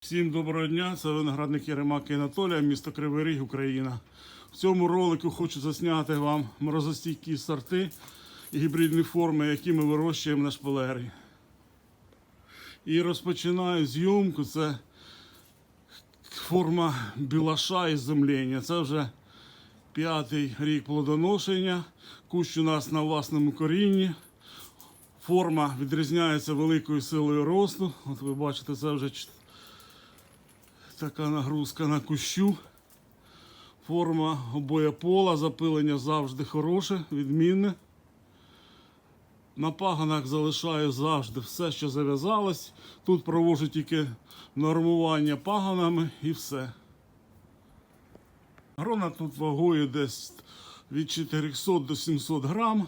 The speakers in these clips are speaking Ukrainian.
Всім доброго дня, це виноградник Єремаки Анатолія, місто Кривий Ріг, Україна. В цьому ролику хочу засняти вам морозостійкі сорти і гібридні форми, які ми вирощуємо на шпалері. І розпочинаю зйомку. Це форма білаша із землення. Це вже п'ятий рік плодоношення. Кущ у нас на власному корінні. Форма відрізняється великою силою росту. От ви бачите, це вже така нагрузка на кущу. Форма обоєпола, запилення завжди хороше, відмінне. На паганах залишаю завжди все, що зав'язалось. Тут проводжу тільки нормування паганами і все. Грона тут вагою десь від 400 до 700 грам.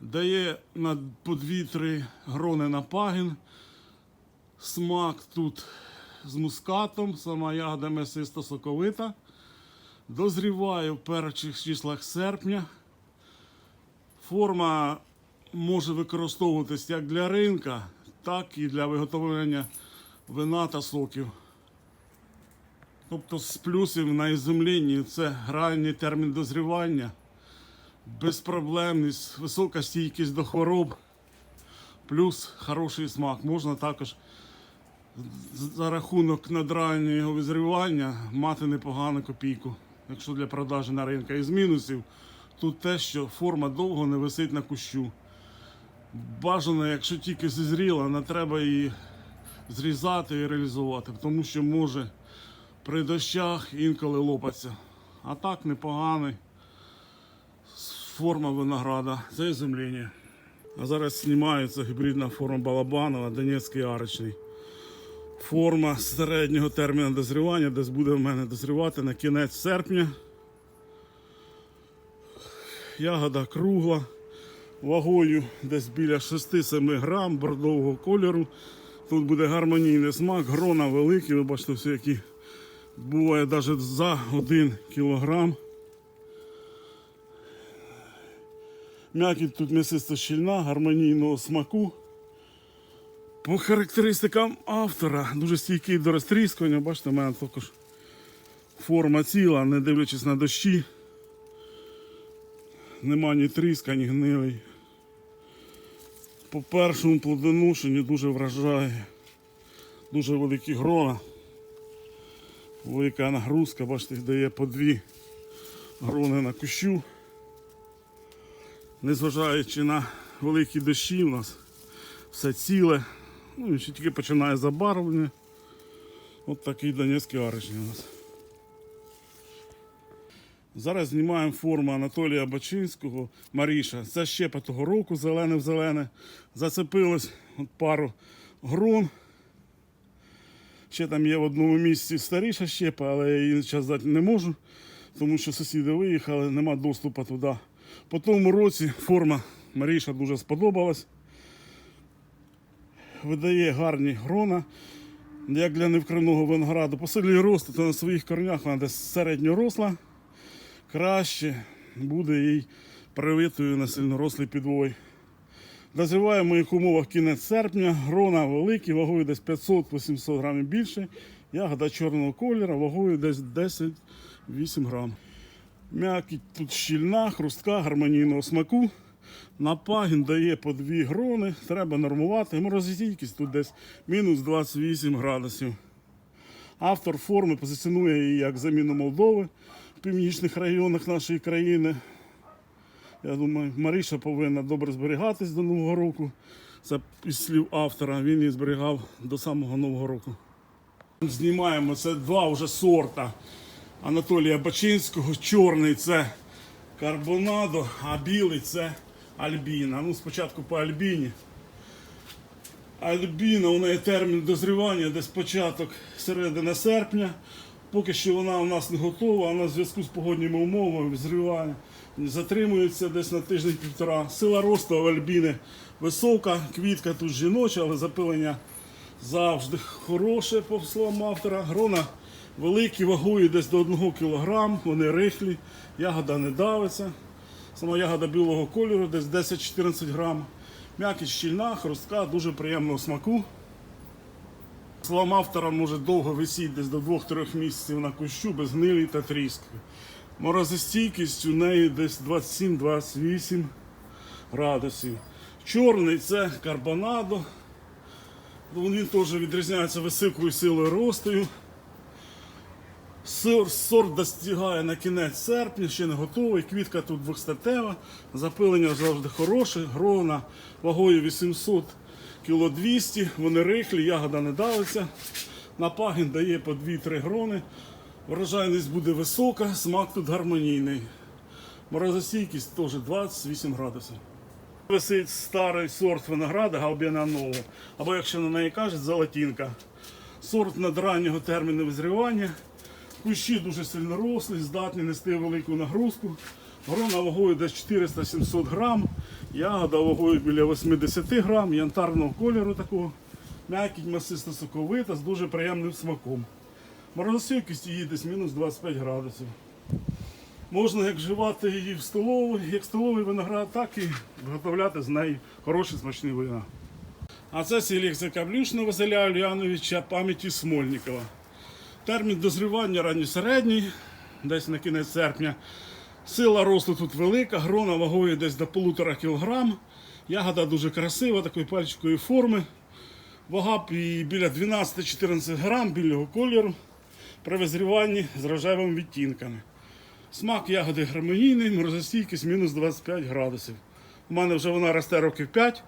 Дає на по 2-3 грони на пагін. Смак тут з мускатом, сама ягода м'ясиста соковита. Дозріває в перших числах серпня. Форма може використовуватись як для ринка, так і для виготовлення вина та соків. Тобто з плюсів на ізумлінні це ранній термін дозрівання, безпроблемність, висока стійкість до хвороб, плюс хороший смак. Можна також за рахунок надраннього визрівання мати непогану копійку, якщо для продажі на ринку. Із мінусів тут те, що форма довго не висить на кущу. Бажано, якщо тільки зізріла, не треба її зрізати і реалізувати, тому що може при дощах інколи лопатися. А так непоганий форма винограда. Це земління. А зараз знімається гібридна форма Балабанова, Донецький арочний. Форма середнього терміну дозрівання, десь буде в мене дозрівати на кінець серпня. Ягода кругла, вагою десь біля 6-7 грам бордового кольору. Тут буде гармонійний смак, грона великі, ви бачите, всі які буває навіть за 1 кілограм. М'якіть тут м'ясисто щільна, гармонійного смаку. По характеристикам автора дуже стійкий до розтріскування. Бачите, в мене також форма ціла, не дивлячись на дощі. Нема ні тріска, ні гнилий. По першому плодоношенню дуже вражає. Дуже великі грона. Велика нагрузка, бачите, дає по дві грони на кущу. Незважаючи на великі дощі, у нас все ціле. Ну і ще тільки починає забарвлення. От такий донецький арочний у нас. Зараз знімаємо форму Анатолія Бачинського Маріша. Це щепа того року, зелене в зелене. Зацепилось пару грон. Ще там є в одному місці старіша щепа, але я її зараз дати не можу, тому що сусіди виїхали, нема доступу туди. По тому році форма Маріша дуже сподобалась. Видає гарні грона, як для невкривного винограду. По силі росту, то на своїх корнях вона десь середньоросла. Краще буде їй привитою на сильнорослий підвой. Дозріває в моїх умовах кінець серпня, грона великі, вагою десь 500-800 грамів більше. Ягода чорного кольору, вагою десь 10-8 грам. М'якіть тут щільна, хрустка, гармонійного смаку. На пагін дає по дві грони, треба нормувати. Морозостійкість тут десь мінус 28 градусів. Автор форми позиціонує її як заміну Молдови в північних районах нашої країни. Я думаю, Маріша повинна добре зберігатись до Нового року. Це із слів автора, він її зберігав до самого Нового року. Знімаємо це два вже сорта Анатолія Бачинського. Чорний це карбонадо, а білий це Альбіна. Ну, спочатку по Альбіні. Альбіна, у неї термін дозрівання десь початок середина серпня. Поки що вона у нас не готова, вона в зв'язку з погодніми умовами зриває, затримується десь на тиждень-півтора. Сила росту Альбіни висока, квітка тут жіноча, але запилення завжди хороше, по словам автора. Грона великі, вагою десь до 1 кг, вони рихлі, ягода не давиться. Сама ягода білого кольору, десь 10-14 грам. М'якість щільна, хрустка, дуже приємного смаку. Словам автора може довго висіти десь до 2-3 місяців на кущу без гнилі та тріски. Морозостійкість у неї десь 27-28 градусів. Чорний це карбонадо. Він теж відрізняється високою силою ростою. Сор- Сорт достигає на кінець серпня, ще не готовий. Квітка тут двохстатева, запилення завжди хороше, грона вагою 800 кг 200 вони рихлі, ягода не давиться. На пагін дає по 2-3 грони. Врожайність буде висока, смак тут гармонійний. Морозостійкість теж 28 градусів. Висить старий сорт винограда Галбіна Ново, або якщо на неї кажуть, золотінка. Сорт надраннього терміну визрівання. Кущі дуже сильно рослі, здатні нести велику нагрузку. Грона вагою десь 400-700 грам, ягода вагою біля 80 грам, янтарного кольору такого. М'якіть масисто соковита з дуже приємним смаком. Морозостійкість її десь мінус 25 градусів. Можна як вживати її в столову, як столовий виноград, так і виготовляти з неї хороші смачні вина. А це селекція Каблюшного Василя Ульяновича пам'яті Смольникова. Термін дозрівання ранньосередній, десь на кінець серпня. Сила росту тут велика, грона вагою десь до полутора кілограм. Ягода дуже красива, такої пальчикової форми. Вага біля 12-14 грам білого кольору при визріванні з рожевими відтінками. Смак ягоди гармонійний, морозостійкість мінус 25 градусів. У мене вже вона росте років 5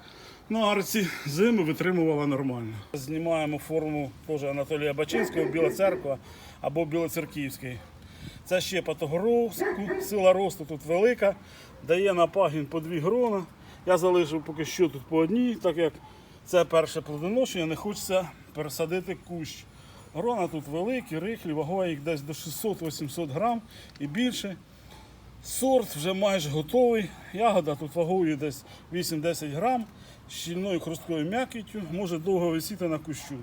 на арці, зими витримувала нормально. Знімаємо форму теж Анатолія Бачинського, Біла церква або Білоцерківський. Це ще патогоровську, сила росту тут велика, дає на пагін по дві грона. Я залишив поки що тут по одній, так як це перше плодоношення, не хочеться пересадити кущ. Грона тут великі, рихлі, вага їх десь до 600-800 грам і більше. Сорт вже майже готовий. Ягода тут вагою десь 8-10 грам, щільною хрусткою м'якіттю, може довго висіти на кущу.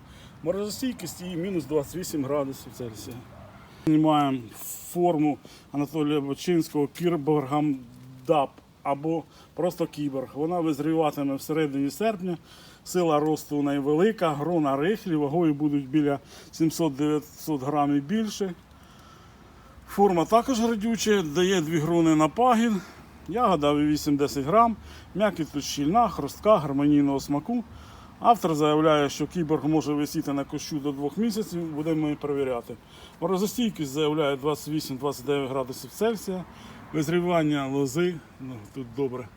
Морозостійкість її мінус 28 градусів Цельсія. Знімаємо форму Анатолія Бочинського Кірборгам Даб або просто кіборг. Вона визріватиме всередині серпня. Сила росту у неї велика, грона рихлі, вагою будуть біля 700-900 грамів більше. Форма також градюча, дає дві грони на пагін. Ягода 8-10 грам, м'якість тут щільна, хрустка, гармонійного смаку. Автор заявляє, що кіборг може висіти на кущу до двох місяців, будемо її перевіряти. Морозостійкість заявляє 28-29 градусів Цельсія. Визрівання лози ну, тут добре.